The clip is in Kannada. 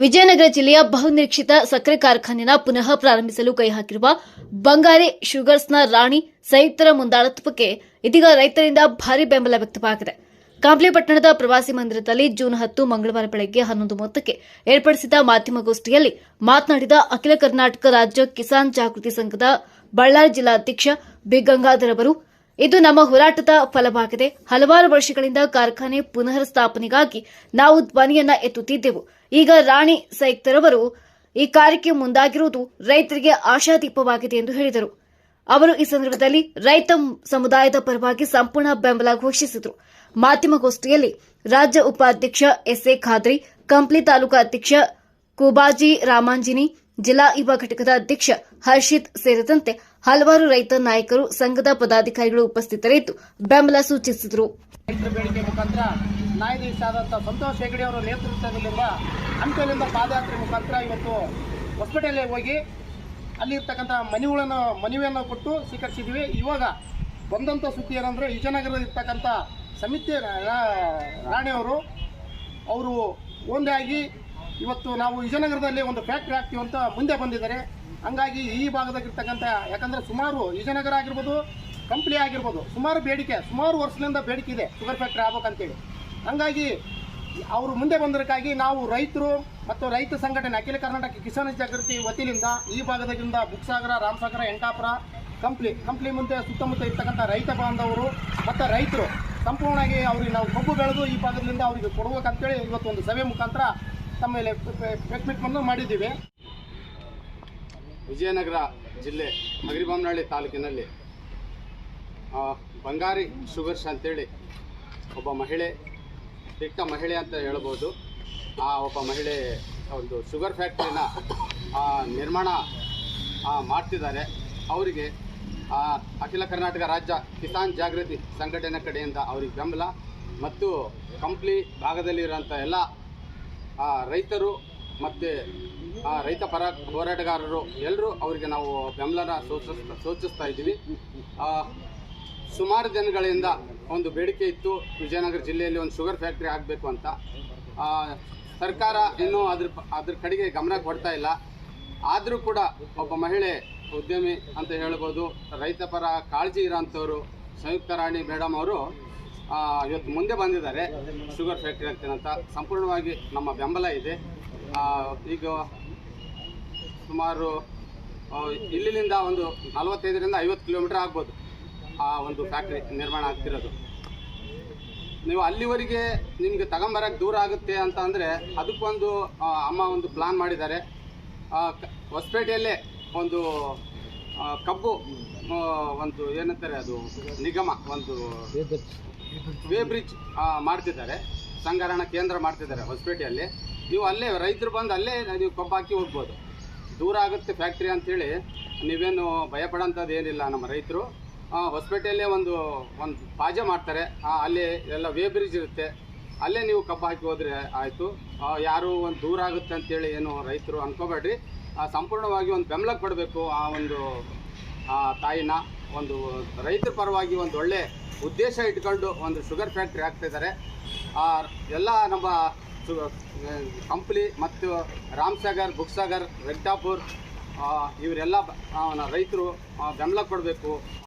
ವಿಜಯನಗರ ಜಿಲ್ಲೆಯ ಬಹುನಿರೀಕ್ಷಿತ ಸಕ್ಕರೆ ಕಾರ್ಖಾನೆನ ಪುನಃ ಪ್ರಾರಂಭಿಸಲು ಕೈ ಹಾಕಿರುವ ಬಂಗಾರಿ ಶುಗರ್ಸ್ನ ರಾಣಿ ಸಂಯುಕ್ತರ ಮುಂದಾಳತ್ವಕ್ಕೆ ಇದೀಗ ರೈತರಿಂದ ಭಾರಿ ಬೆಂಬಲ ವ್ಯಕ್ತವಾಗಿದೆ. ಕಾಂಪ್ಲಿ ಪಟ್ಟಣದ ಪ್ರವಾಸಿ ಮಂದಿರದಲ್ಲಿ ಜೂನ್ ಹತ್ತು ಮಂಗಳವಾರ ಬೆಳಗ್ಗೆ ಹನ್ನೊಂದು ಮೂವತ್ತಕ್ಕೆ ಏರ್ಪಡಿಸಿದ ಮಾಧ್ಯಮಗೋಷ್ಠಿಯಲ್ಲಿ ಮಾತನಾಡಿದ ಅಖಿಲ ಕರ್ನಾಟಕ ರಾಜ್ಯ ಕಿಸಾನ್ ಜಾಗೃತಿ ಸಂಘದ ಬಳ್ಳಾರಿ ಜಿಲ್ಲಾಧ್ಯಕ್ಷ ಬಿ ಗಂಗಾಧರ್ ಅವರು ಇದು ನಮ್ಮ ಹೋರಾಟದ ಫಲವಾಗಿದೆ. ಹಲವಾರು ವರ್ಷಗಳಿಂದ ಕಾರ್ಖಾನೆ ಪುನಃ ಸ್ಥಾಪನೆಗಾಗಿ ನಾವು ಧ್ವನಿಯನ್ನ ಎತ್ತುತ್ತಿದ್ದೆವು. ಈಗ ರಾಣಿ ಸೈಕ್ತರವರು ಈ ಕಾರ್ಯಕ್ಕೆ ಮುಂದಾಗಿರುವುದು ರೈತರಿಗೆ ಆಶಾದೀಪವಾಗಿದೆ ಎಂದು ಹೇಳಿದರು. ಅವರು ಈ ಸಂದರ್ಭದಲ್ಲಿ ರೈತ ಸಮುದಾಯದ ಪರವಾಗಿ ಸಂಪೂರ್ಣ ಬೆಂಬಲ ಘೋಷಿಸಿದರು. ಮಾಧ್ಯಮಗೋಷ್ಠಿಯಲ್ಲಿ ರಾಜ್ಯ ಉಪಾಧ್ಯಕ್ಷ ಎಸ್ಎ ಖಾದ್ರಿ, ಕಂಪ್ಲಿ ತಾಲೂಕಾ ಅಧ್ಯಕ್ಷ ಕುಬಾಜಿ ರಾಮಾಂಜಿನಿ, ಜಿಲ್ಲಾ ಯುವ ಘಟಕದ ಅಧ್ಯಕ್ಷ ಹರ್ಷಿತ್ ಸೇರಿದಂತೆ ಹಲವಾರು ರೈತ ನಾಯಕರು ಸಂಘದ ಪದಾಧಿಕಾರಿಗಳು ಉಪಸ್ಥಿತರಿದ್ದು ಬೆಂಬಲ ಸೂಚಿಸಿದರು. ರೈತರ ಬೇಡಿಕೆ ಮುಖಾಂತರ ನ್ಯಾಯಾಧೀಶ ಆದಂಥ ಸಂತೋಷ್ ಹೆಗಡೆ ಅವರ ನೇತೃತ್ವದಲ್ಲಿರುವ ಹಂಪಲಿಂದ ಪಾದಯಾತ್ರೆ ಮುಖಾಂತರ ಇವತ್ತು ಹೊಸಪೇಟೆಯಲ್ಲಿ ಹೋಗಿ ಅಲ್ಲಿರ್ತಕ್ಕಂಥ ಮನೆಗಳನ್ನು, ಮನವಿಯನ್ನು ಕೊಟ್ಟು ಸ್ವೀಕರಿಸಿದ್ವಿ ಇವಾಗ ಬಂದಂಥ ಸುದ್ದಿ ಏನಂದ್ರೆ ವಿಜಯನಗರದಲ್ಲಿ ಇರ್ತಕ್ಕಂಥ ಸಮಿತಿ ರಾಣಿಯವರು ಅವರು ಆಗಿ ಇವತ್ತು ನಾವು ವಿಜಯನಗರದಲ್ಲಿ ಒಂದು ಫ್ಯಾಕ್ಟ್ರಿ ಹಾಕ್ತೀವಿ ಅಂತ ಮುಂದೆ ಬಂದಿದ್ದಾರೆ. ಹಂಗಾಗಿ ಈ ಭಾಗದಾಗಿರ್ತಕ್ಕಂಥ ಯಾಕಂದರೆ ಸುಮಾರು ವಿಜಯನಗರ ಆಗಿರ್ಬೋದು ಕಂಪ್ಲಿ ಆಗಿರ್ಬೋದು, ಸುಮಾರು ಬೇಡಿಕೆ, ಸುಮಾರು ವರ್ಷದಿಂದ ಬೇಡಿಕೆ ಇದೆ ಶುಗರ್ ಫ್ಯಾಕ್ಟ್ರಿ ಆಗ್ಬೇಕಂತೇಳಿ ಹಂಗಾಗಿ ಅವರು ಮುಂದೆ ಬಂದಕ್ಕಾಗಿ ನಾವು ರೈತರು ಮತ್ತು ರೈತ ಸಂಘಟನೆ, ಅಖಿಲ ಕರ್ನಾಟಕ ಕಿಸಾನ್ ಜಾಗೃತಿ ವತಿಯಿಂದ ಈ ಭಾಗದಾಗಿಂದ ಬುಕ್ಸಾಗರ ರಾಮಸಾಗರ, ಎಂಟಾಪುರ, ಕಂಪ್ಲಿ ಕಂಪ್ಲಿ ಮುಂದೆ ಸುತ್ತಮುತ್ತ ಇರ್ತಕ್ಕಂಥ ರೈತ ಬಾಂಧವರು ಮತ್ತು ರೈತರು ಸಂಪೂರ್ಣವಾಗಿ ಅವ್ರಿಗೆ ನಾವು ಕಬ್ಬು ಬೆಳೆದು ಈ ಭಾಗದಿಂದ ಅವರಿಗೆ ಕೊಡ್ಬೇಕಂತೇಳಿ ಇವತ್ತು ಒಂದು ಸಭೆ ಮುಖಾಂತರ ತಮ್ಮ ಮೇಲೆ ಮಾಡಿದ್ದೀವಿ. ವಿಜಯನಗರ ಜಿಲ್ಲೆ ಹಗರಿಬೊಮ್ಮನಹಳ್ಳಿ ತಾಲೂಕಿನಲ್ಲಿ ಬಂಗಾರಿ ಶುಗರ್ಸ್ ಅಂತೇಳಿ ಒಬ್ಬ ಮಹಿಳೆ ದಿಟ್ಟ ಮಹಿಳೆ ಅಂತ ಹೇಳ್ಬೋದು. ಆ ಒಬ್ಬ ಮಹಿಳೆ ಒಂದು ಶುಗರ್ ಫ್ಯಾಕ್ಟ್ರಿನ ನಿರ್ಮಾಣ ಮಾಡ್ತಿದ್ದಾರೆ. ಅವರಿಗೆ ಅಖಿಲ ಕರ್ನಾಟಕ ರಾಜ್ಯ ಕಿಸಾನ್ ಜಾಗೃತಿ ಸಂಘಟನೆ ಕಡೆಯಿಂದ ಅವ್ರಿಗೆ ಬೆಂಬಲ ಮತ್ತು ಕಂಪ್ಲಿ ಭಾಗದಲ್ಲಿರುವಂಥ ಎಲ್ಲ ರೈತರು ಮತ್ತು ರೈತ ಪರ ಹೋರಾಟಗಾರರು ಎಲ್ಲರೂ ಅವರಿಗೆ ನಾವು ಬೆಂಬಲನ ಸೂಚಿಸ್ ಸೂಚಿಸ್ತಾ ಇದ್ದೀವಿ. ಆ, ಸುಮಾರು ದಿನಗಳಿಂದ ಒಂದು ಬೇಡಿಕೆ ಇತ್ತು ವಿಜಯನಗರ ಜಿಲ್ಲೆಯಲ್ಲಿ ಒಂದು ಶುಗರ್ ಫ್ಯಾಕ್ಟ್ರಿ ಆಗಬೇಕು ಅಂತ. ಆ, ಸರ್ಕಾರ ಇನ್ನೂ ಅದ್ರ ಅದ್ರ ಕಡೆಗೆ ಗಮನ ಕೊಡ್ತಾ ಇಲ್ಲ. ಆದರೂ ಕೂಡ ಒಬ್ಬ ಮಹಿಳೆ ಉದ್ಯಮಿ ಅಂತ ಹೇಳ್ಬೋದು ರೈತ ಪರ ಕಾಳಜಿ ಇರೋಂಥವ್ರು ಸಂಯುಕ್ತ ರಾಣಿ ಮೇಡಮ್ ಅವರು ಆ, ಇವತ್ತು ಮುಂದೆ ಬಂದಿದ್ದಾರೆ ಶುಗರ್ ಫ್ಯಾಕ್ಟ್ರಿ ಅಂತ. ಸಂಪೂರ್ಣವಾಗಿ ನಮ್ಮ ಬೆಂಬಲ ಇದೆ. ಆ, ಈಗ ಸುಮಾರು ಇಲ್ಲಿಂದ ಒಂದು ನಲವತ್ತೈದರಿಂದ ಐವತ್ತು ಕಿಲೋಮೀಟರ್ ಆಗ್ಬೋದು ಆ ಒಂದು ಫ್ಯಾಕ್ಟ್ರಿ ನಿರ್ಮಾಣ ಆಗ್ತಿರೋದು. ನೀವು ಅಲ್ಲಿವರೆಗೆ ನಿಮಗೆ ತಗೊಂಬರಕ್ಕೆ ದೂರ ಆಗುತ್ತೆ ಅಂತ ಅಂದರೆ ಅದಕ್ಕೊಂದು ಅಮ್ಮ ಒಂದು ಪ್ಲಾನ್ ಮಾಡಿದ್ದಾರೆ. ಹೊಸಪೇಟೆಯಲ್ಲೇ ಒಂದು ಕಬ್ಬು ಒಂದು ಏನಂತಾರೆ ಅದು ನಿಗಮ ಒಂದು ವೇ ಬ್ರಿಡ್ಜ್ ಮಾಡ್ತಿದ್ದಾರೆ. ಸಂಗ್ರಹಣ ಕೇಂದ್ರ ಮಾಡ್ತಿದ್ದಾರೆ ಹೊಸಪೇಟೆಯಲ್ಲಿ. ನೀವು ಅಲ್ಲೇ ರೈತರು ಬಂದು ಅಲ್ಲೇ ನೀವು ಕಬ್ಬು ಹಾಕಿ ಹೋಗ್ಬೋದು. ದೂರ ಆಗುತ್ತೆ ಫ್ಯಾಕ್ಟ್ರಿ ಅಂಥೇಳಿ ನೀವೇನು ಭಯಪಡೋಂಥದ್ದು ಏನಿಲ್ಲ ನಮ್ಮ ರೈತರು. ಹೊಸಪೇಟೆಯಲ್ಲೇ ಒಂದು ಒಂದು ಪಾಜೆ ಮಾಡ್ತಾರೆ. ಅಲ್ಲೇ ಎಲ್ಲ ವೇ ಬ್ರಿಡ್ಜ್ ಇರುತ್ತೆ. ಅಲ್ಲೇ ನೀವು ಕಬ್ಬು ಹಾಕಿ ಹೋದರೆ ಆಯಿತು. ಯಾರು ಒಂದು ದೂರ ಆಗುತ್ತೆ ಅಂತೇಳಿ ಏನು ರೈತರು ಅಂದ್ಕೋಬೇಡ್ರಿ ಸಂಪೂರ್ಣವಾಗಿ ಒಂದು ಬೆಂಬಲ ಕೊಡಬೇಕು ಆ ಒಂದು ತಾಯಿನ. ಒಂದು ರೈತರ ಪರವಾಗಿ ಒಂದು ಒಳ್ಳೆ ಉದ್ದೇಶ ಇಟ್ಕೊಂಡು ಒಂದು ಶುಗರ್ ಫ್ಯಾಕ್ಟ್ರಿ ಆಗ್ತಿದ್ದಾರೆ ಆ, ಎಲ್ಲ ನಮ್ಮ ಕಂಪ್ಲಿ ಮತ್ತು ರಾಮ್ಸಾಗರ್ ಬುಕ್ಸಾಗರ್ ವೆಂಕಟಾಪುರ್ ಇವರೆಲ್ಲ ರೈತರು ಬೆಂಬಲ ಕೊಡಬೇಕು.